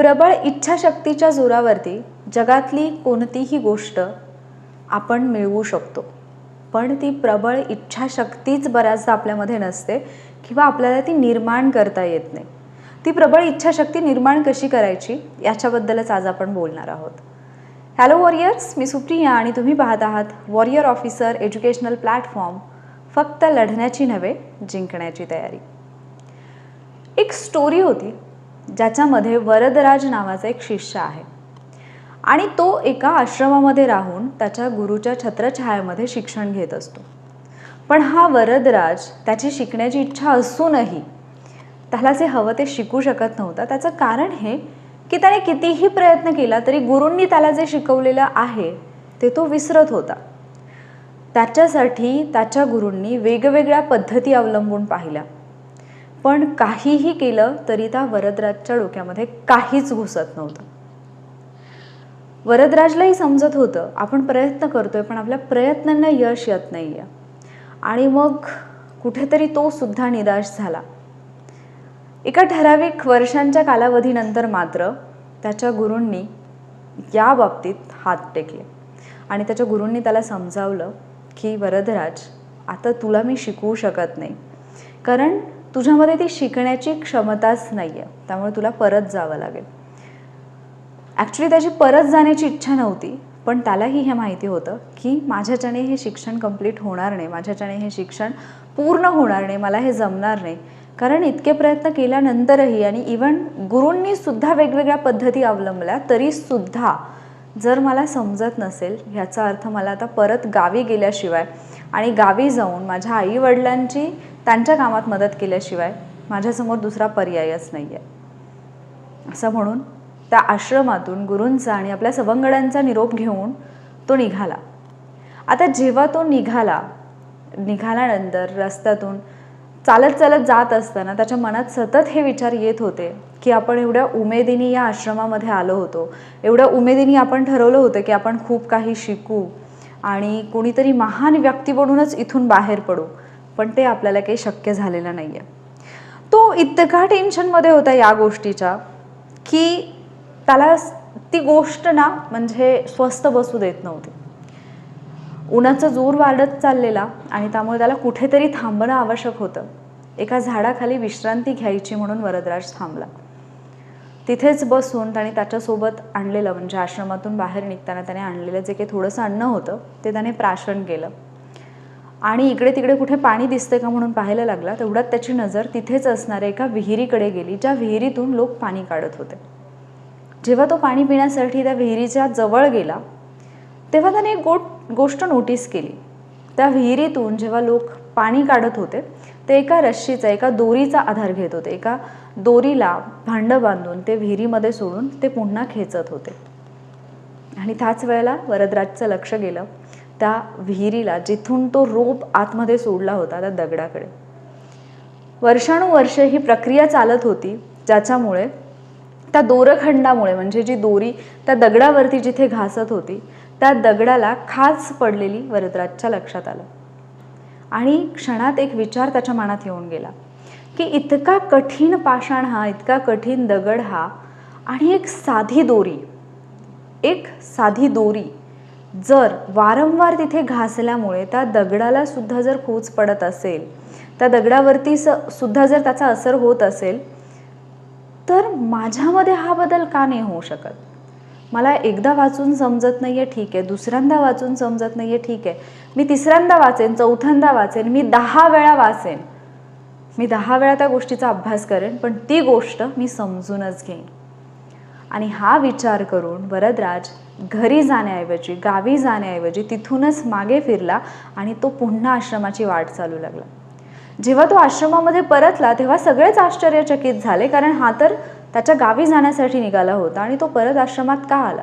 प्रबळ इच्छाशक्तीच्या जोरावरती जगातली कोणतीही गोष्ट आपण मिळवू शकतो. पण ती प्रबळ इच्छाशक्तीच बऱ्याचदा आपल्यामध्ये नसते किंवा आपल्याला ती निर्माण करता येत नाही. ती प्रबळ इच्छाशक्ती निर्माण कशी करायची याच्याबद्दलच आज आपण बोलणार आहोत. हॅलो वॉरियर्स मी सुप्रिया आणि तुम्ही पाहत आहात वॉरियर ऑफिसर एज्युकेशनल प्लॅटफॉर्म फक्त लढण्याची नव्हे जिंकण्याची तयारी. एक स्टोरी होती. ज्याच्यामध्ये वरदराज नावाचा एक शिष्य आहे. आणि तो एका आश्रमामध्ये राहून त्याच्या गुरुच्या छत्रछायामध्ये शिक्षण घेत असतो. पण हा वरदराज त्याची शिकण्याची इच्छा असूनही त्याला जे हवं ते शिकू शकत नव्हता. त्याचं कारण हे की त्याने कितीही प्रयत्न केला तरी गुरूंनी त्याला जे शिकवलेलं आहे ते तो विसरत होता. त्याच्यासाठी त्याच्या गुरूंनी वेगवेगळ्या पद्धती अवलंबून पाहिल्या. पण काहीही केलं तरी त्या वरदराजच्या डोक्यामध्ये काहीच घुसत नव्हतं. वरदराजलाही समजत होतं आपण प्रयत्न करतोय पण आपल्या प्रयत्नांना यश येत नाही आहे आणि मग कुठेतरी तो सुद्धा निराश झाला. एका ठराविक वर्षांच्या कालावधीनंतर मात्र त्याच्या गुरूंनी या बाबतीत हात टेकले. आणि त्याच्या गुरूंनी त्याला समजावलं की वरदराज आता तुला मी शिकवू शकत नाही. कारण तुझ्यामध्ये ती शिकण्याची क्षमताच नाही आहे त्यामुळे तुला परत जावं लागेल. ॲक्च्युली त्याची परत जाण्याची इच्छा नव्हती पण त्यालाही हे माहिती होतं की माझ्याच्याने हे शिक्षण कंप्लीट होणार नाही. माझ्याच्याने हे शिक्षण पूर्ण होणार नाही. मला हे जमणार नाही. कारण इतके प्रयत्न केल्यानंतरही आणि इवन गुरूंनी सुद्धा वेगवेगळ्या पद्धती अवलंबल्या तरीसुद्धा जर मला समजत नसेल ह्याचा अर्थ मला आता परत गावी गेल्याशिवाय आणि गावी जाऊन माझ्या आईवडिलांची त्यांच्या कामात मदत केल्याशिवाय माझ्यासमोर दुसरा पर्यायच नाही आहे असं म्हणून त्या आश्रमातून गुरूंचा आणि आपल्या सवंगड्यांचा निरोप घेऊन तो निघाला. आता जेव्हा तो निघाला निघाल्यानंतर रस्त्यातून चालत चालत जात असताना त्याच्या मनात सतत हे विचार येत होते की आपण एवढ्या उमेदीने या आश्रमामध्ये आलो होतो. एवढ्या उमेदीने आपण ठरवलं होतं की आपण खूप काही शिकू आणि कोणीतरी महान व्यक्ती बनूनच इथून बाहेर पडू. पण ते आपल्याला काही शक्य झालेलं नाही आहे तो इतका टेन्शनमध्ये होता या गोष्टीच्या की त्याला ती गोष्ट ना म्हणजे स्वस्त बसू देत नव्हती. उन्हाचा जोर वाढत चाललेला आणि त्यामुळे त्याला कुठेतरी थांबणं आवश्यक होतं. एका झाडाखाली विश्रांती घ्यायची म्हणून वरदराज थांबला. तिथेच बसून त्याने त्याच्यासोबत आणलेलं म्हणजे आश्रमातून बाहेर निघताना त्याने आणलेलं जे काही थोडंसं अन्न होतं ते त्याने प्राशन केलं. आणि इकडे तिकडे कुठे पाणी दिसतंय का म्हणून पाहायला लागला तेवढ्यात त्याची नजर तिथेच असणाऱ्या एका विहिरीकडे गेली ज्या विहिरीतून लोक पाणी काढत होते. जेव्हा तो पाणी पिण्यासाठी त्या विहिरीच्या जवळ गेला तेव्हा त्याने एक गोट गोष्ट नोटीस केली. त्या विहिरीतून जेव्हा लोक पाणी काढत होते ते एका रश्शीचा एका दोरीचा आधार घेत होते. एका दोरीला भांडं बांधून ते विहिरीमध्ये सोडून ते पुन्हा खेचत होते. आणि त्याच वेळेला वरदराजचं लक्ष गेलं. त्या विहिरीला जिथून तो रोप आतमध्ये सोडला होता त्या दगडाकडे. वर्षानुवर्षे ही प्रक्रिया चालत होती ज्याच्यामुळे त्या दोरखंडामुळे म्हणजे जी दोरी त्या दगडावरती जिथे घासत होती त्या दगडाला खाच पडलेली वरदराजच्या लक्षात आलं. आणि क्षणात एक विचार त्याच्या मनात येऊन गेला की इतका कठीण पाषाण हा इतका कठीण दगड हा आणि एक साधी दोरी एक साधी दोरी जर वारंवार तिथे घासल्यामुळे त्या दगडाला सुद्धा जर खोच पडत असेल त्या दगडावरती स सुद्धा जर त्याचा असर होत असेल तर माझ्यामध्ये हा बदल का नाही होऊ शकत? मला एकदा वाचून समजत नाही आहे ठीक आहे. दुसऱ्यांदा वाचून समजत नाही आहे ठीक आहे. मी तिसऱ्यांदा वाचेन चौथ्यांदा वाचेन मी दहा वेळा वाचेन. मी दहा वेळा त्या गोष्टीचा अभ्यास करेन पण ती गोष्ट मी समजूनच घेईन. आणि हा विचार करून वरदराज घरी जाण्याऐवजी गावी जाण्याऐवजी तिथूनच मागे फिरला आणि तो पुन्हा आश्रमाची वाट चालू लागला. जेव्हा तो आश्रमामध्ये परतला तेव्हा सगळेच आश्चर्यचकित झाले कारण हा तर त्याच्या गावी जाण्यासाठी निघाला होता आणि तो परत आश्रमात का आला?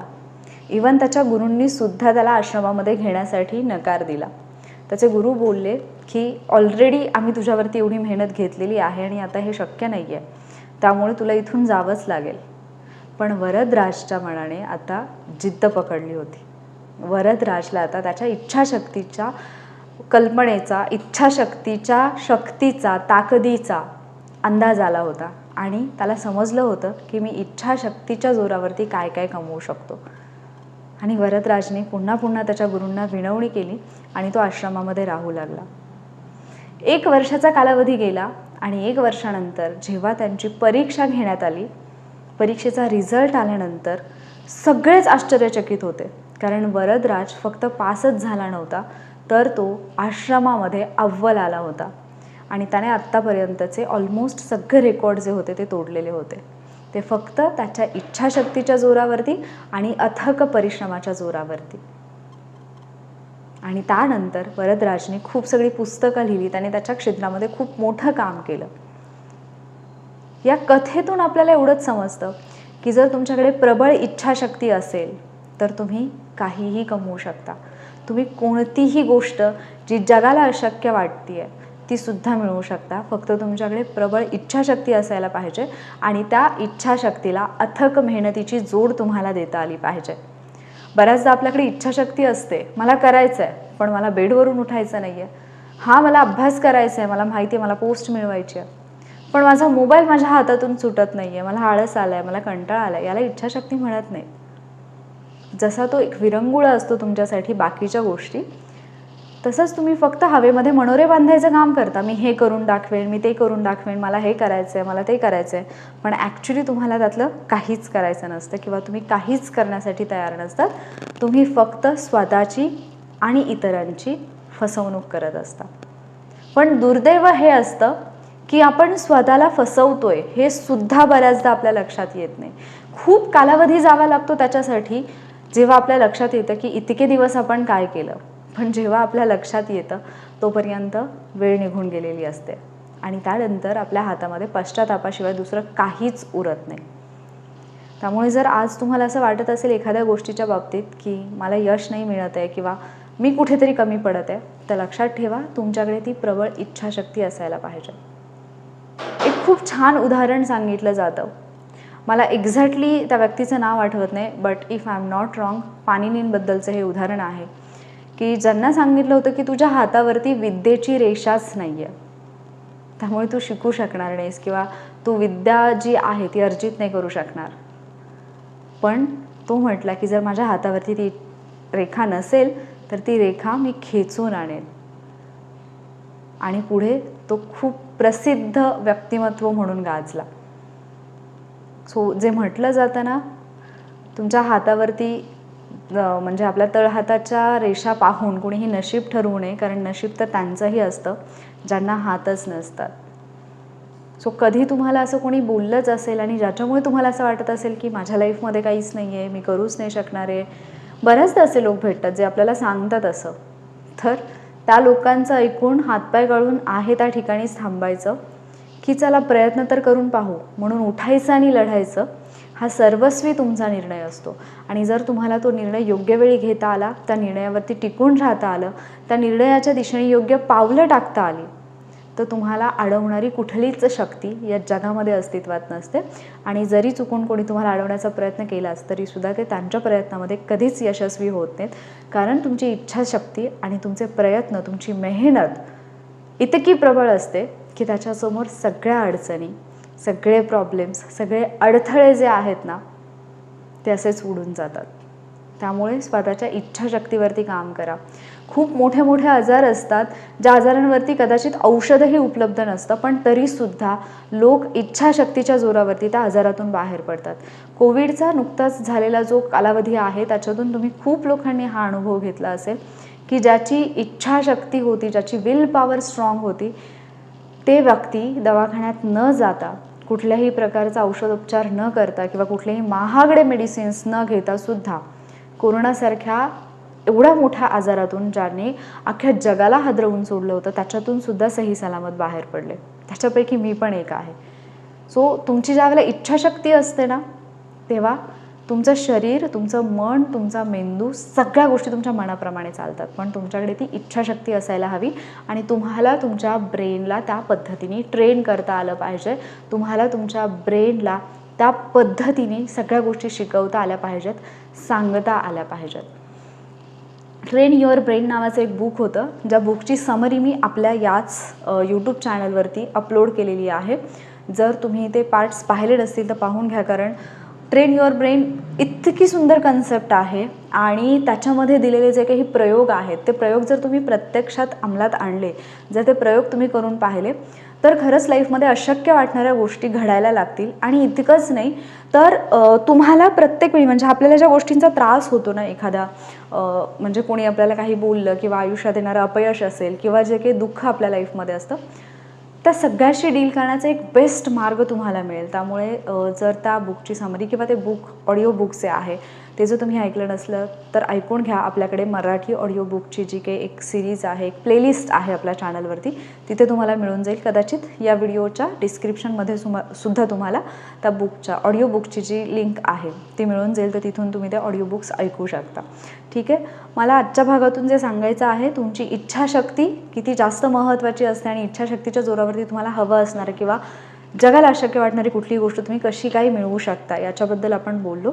इवन त्याच्या गुरूंनी सुद्धा त्याला आश्रमामध्ये घेण्यासाठी नकार दिला. त्याचे गुरु बोलले की ऑलरेडी आम्ही तुझ्यावरती एवढी मेहनत घेतलेली आहे आणि आता हे शक्य नाही आहे त्यामुळे तुला इथून जावंच लागेल. पण वरदराजच्या मनाने आता जिद्द पकडली होती. वरदराजला आता त्याच्या इच्छाशक्तीच्या कल्पनेचा इच्छाशक्तीच्या शक्तीचा ताकदीचा अंदाज आला होता. आणि त्याला समजलं होतं की मी इच्छाशक्तीच्या जोरावरती काय काय कमवू शकतो. आणि वरदराजने पुन्हा पुन्हा त्याच्या गुरूंना विनवणी केली आणि तो आश्रमामध्ये राहू लागला. एक वर्षाचा कालावधी गेला आणि एक वर्षानंतर जेव्हा त्यांची परीक्षा घेण्यात आली परीक्षेचा रिझल्ट आल्यानंतर सगळेच आश्चर्यचकित होते. कारण वरदराज फक्त पासच झाला नव्हता तर तो आश्रमामध्ये अव्वल आला होता. आणि त्याने आत्तापर्यंतचे ऑलमोस्ट सगळे रेकॉर्ड जे होते ते तोडलेले होते. ते फक्त त्याच्या इच्छाशक्तीच्या जोरावरती आणि अथक परिश्रमाच्या जोरावरती. आणि त्यानंतर वरदराजने खूप सगळी पुस्तकं लिहिली त्याने त्याच्या क्षेत्रामध्ये खूप मोठं काम केलं. या कथेतून आपल्याला एवढंच समजतं की जर तुमच्याकडे प्रबळ इच्छाशक्ती असेल तर तुम्ही काहीही कमवू शकता. तुम्ही कोणतीही गोष्ट जी जगाला अशक्य वाटते ती सुद्धा मिळवू शकता. फक्त तुमच्याकडे प्रबळ इच्छाशक्ती असायला पाहिजे आणि त्या इच्छाशक्तीला अथक मेहनतीची जोड तुम्हाला देता आली पाहिजे. बऱ्याचदा आपल्याकडे इच्छाशक्ती असते मला करायचं आहे पण मला बेडवरून उठायचं नाही आहे हा मला अभ्यास करायचा आहे मला माहिती आहे मला पोस्ट मिळवायची आहे. पण माझा मोबाईल माझ्या हातातून सुटत नाही आहे मला आळस आला आहे मला कंटाळा आला आहे याला इच्छाशक्ती म्हणत नाही. जसा तो एक विरंगुळा असतो तुमच्यासाठी बाकीच्या गोष्टी तसंच तुम्ही फक्त हवेमध्ये मनोरे बांधायचं काम करता. मी हे करून दाखवेन मी ते करून दाखवेन मला हे करायचं आहे मला ते करायचं आहे पण ॲक्च्युली तुम्हाला त्यातलं काहीच करायचं नसतं किंवा तुम्ही काहीच करण्यासाठी तयार नसतात. तुम्ही फक्त स्वतःची आणि इतरांची फसवणूक करत असता. पण दुर्दैव हे असतं की आपण स्वतःला फसवतोय हे सुद्धा बऱ्याचदा आपल्या लक्षात येत नाही. खूप कालावधी जावा लागतो त्याच्यासाठी जेव्हा आपल्या लक्षात येतं की इतके दिवस आपण काय केलं. पण जेव्हा आपल्या लक्षात येतं तोपर्यंत वेळ निघून गेलेली असते. आणि त्यानंतर आपल्या हातामध्ये पश्चातापाशिवाय दुसरं काहीच उरत नाही. त्यामुळे जर आज तुम्हाला असं वाटत असेल एखाद्या गोष्टीच्या बाबतीत की मला यश नाही मिळत आहे किंवा मी कुठेतरी कमी पडत आहे तर लक्षात ठेवा तुमच्याकडे ती प्रबळ इच्छाशक्ती असायला पाहिजे. खूप छान उदाहरण सांगितलं जातं. मला एक्झॅक्टली त्या व्यक्तीचं नाव आठवत नाही but if I am not wrong पाणिनींबद्दलचं हे उदाहरण आहे. की ज्यांना सांगितलं होतं की तुझ्या हातावरती विद्येची रेषाच नाही आहे त्यामुळे तू शिकू शकणार नाहीस किंवा तू विद्या जी आहे ती अर्जित नाही करू शकणार. पण तो म्हटला की जर माझ्या हातावरती ती रेखा नसेल तर ती रेखा मी खेचून आणेन. आणि पुढे तो खूप प्रसिद्ध व्यक्तिमत्व म्हणून गाजला. सो जे म्हटलं जातं ना तुमच्या हातावरती म्हणजे आपल्या तळहाताच्या रेषा पाहून कोणीही नशीब ठरवू नये कारण नशीब तर त्यांचंही असतं ज्यांना हातच नसतात. सो कधी तुम्हाला असं कोणी बोललंच असेल आणि ज्याच्यामुळे तुम्हाला असं वाटत असेल की माझ्या लाईफमध्ये काहीच नाही आहे मी करूच नाही शकणार आहे बऱ्याचदा असे लोक भेटतात जे आपल्याला सांगतात असं. तर त्या लोकांचं ऐकून हातपाय गळून आहे त्या ठिकाणीच थांबायचं. की चला प्रयत्न तर करून पाहू. म्हणून उठायचं आणि लढायचं हा सर्वस्वी तुमचा निर्णय असतो. आणि जर तुम्हाला तो निर्णय योग्य वेळी घेता आला त्या निर्णयावरती टिकून राहता आलं त्या निर्णयाच्या दिशेने योग्य पावलं टाकता आली तर तुम्हाला अडवणारी कुठलीच शक्ती या जगामध्ये अस्तित्वात नसते. आणि जरी चुकून कोणी तुम्हाला अडवण्याचा प्रयत्न केलाच तरीसुद्धा ते त्यांच्या प्रयत्नामध्ये कधीच यशस्वी होत नाहीत. कारण तुमची इच्छाशक्ती आणि तुमचे प्रयत्न तुमची मेहनत इतकी प्रबळ असते की त्याच्यासमोर सगळ्या अडचणी सगळे प्रॉब्लेम्स सगळे अडथळे जे आहेत ना ते असेच उडून जातात. त्यामुळे स्वतःच्या इच्छाशक्तीवरती काम करा. खूप मोठे मोठे आजार असतात ज्या आजारांवरती कदाचित औषधही उपलब्ध नसतं पण तरीसुद्धा लोक इच्छाशक्तीच्या जोरावरती त्या आजारातून बाहेर पडतात. कोविडचा नुकताच झालेला जो कालावधी आहे त्याच्यातून तुम्ही खूप लोकांनी हा अनुभव घेतला असेल की ज्याची इच्छाशक्ती होती ज्याची विल पॉवर स्ट्रॉंग होती ते व्यक्ती दवाखान्यात न जाता कुठल्याही प्रकारचा औषधोपचार न करता किंवा कुठलेही महागडे मेडिसिन्स न घेता सुद्धा कोरोनासारख्या एवढ्या मोठ्या आजारातून ज्याने अख्ख्या जगाला हादरवून सोडलं होतं त्याच्यातून सुद्धा सही सलामत बाहेर पडले. त्याच्यापैकी मी पण एक आहे. सो तुमची ज्यावेळेला इच्छाशक्ती असते ना तेव्हा तुमचं शरीर तुमचं मन तुमचा मेंदू सगळ्या गोष्टी तुमच्या मनाप्रमाणे चालतात. पण तुमच्याकडे ती इच्छाशक्ती असायला हवी आणि तुम्हाला तुमच्या ब्रेनला त्या पद्धतीने ट्रेन करता आलं पाहिजे. तुम्हाला तुमच्या ब्रेनला त्या पद्धतीने सगळ्या गोष्टी शिकवता आल्या पाहिजेत सांगता आल्या पाहिजेत. ट्रेन युअर ब्रेन नावाचं एक बुक होतं ज्या बुकची समरी मी आपल्या याच यूट्यूब चॅनलवरती अपलोड केलेली आहे. जर तुम्ही ते पार्ट्स पाहिले नसतील तर पाहून घ्या कारण ट्रेन युअर ब्रेन इतकी सुंदर कन्सेप्ट आहे आणि त्याच्यामध्ये दिलेले जे काही प्रयोग आहेत ते प्रयोग जर तुम्ही प्रत्यक्षात अंमलात आणले जर ते प्रयोग तुम्ही करून पाहिले तर खरंच लाईफमध्ये अशक्य वाटणाऱ्या गोष्टी घडायला लागतील. आणि इतकंच नाही तर तुम्हाला प्रत्येक वेळी म्हणजे आपल्याला ज्या गोष्टींचा त्रास होतो ना एखादा म्हणजे कोणी आपल्याला काही बोललं किंवा आयुष्यात येणारं अपयश असेल किंवा जे काही दुःख आपल्या लाईफमध्ये असतं त्या सगळ्याशी डील करण्याचा एक बेस्ट मार्ग तुम्हाला मिळेल. त्यामुळे जर त्या बुकची समरी किंवा ते बुक ऑडिओ बुक जे आहे ते जर तुम्ही ऐकलं नसलं तर ऐकून घ्या आपल्याकडे मराठी ऑडिओ बुकची जी काही एक सिरीज आहे एक प्लेलिस्ट आहे आपल्या चॅनलवरती तिथे तुम्हाला मिळून जाईल कदाचित. या व्हिडिओच्या डिस्क्रिप्शनमध्ये सुमा सुद्धा तुम्हाला त्या बुकच्या ऑडिओ बुकची जी लिंक आहे ती मिळून जाईल तर तिथून तुम्ही ते ऑडिओ बुक्स ऐकू शकता. ठीक आहे? मला आजच्या भागातून जे सांगायचं आहे तुमची इच्छाशक्ती किती जास्त महत्त्वाची असते आणि इच्छाशक्तीच्या जोरावरती तुम्हाला हवं असणारं किंवा जगाला अशक्य वाटणारी कुठलीही गोष्ट तुम्ही कशी काही मिळवू शकता याच्याबद्दल आपण बोललो.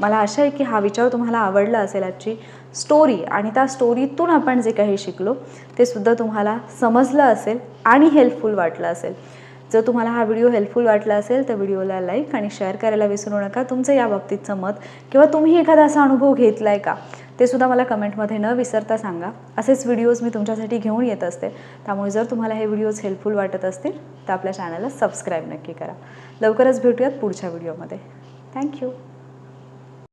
मला आशा आहे की हा विचार तुम्हाला आवडला असेल आजची स्टोरी आणि त्या स्टोरीतून आपण जे काही शिकलो ते सुद्धा तुम्हाला समजलं असेल आणि हेल्पफुल वाटलं असेल. जर तुम्हाला हा व्हिडिओ हेल्पफुल वाटला असेल तर व्हिडिओला लाईक आणि शेअर करायला विसरू नका. तुमचं या बाबतीतचं मत किंवा तुम्ही एखादा असा अनुभव घेतला आहे का ते सुद्धा मला कमेंटमध्ये न विसरता सांगा. असेच व्हिडिओज मी तुमच्यासाठी घेऊन येत असते. त्यामुळे जर तुम्हाला हे व्हिडिओज हेल्पफुल वाटत असतील तर आपल्या चॅनलला सबस्क्राईब नक्की करा. लवकरच भेटूयात पुढच्या व्हिडिओमध्ये थँक्यू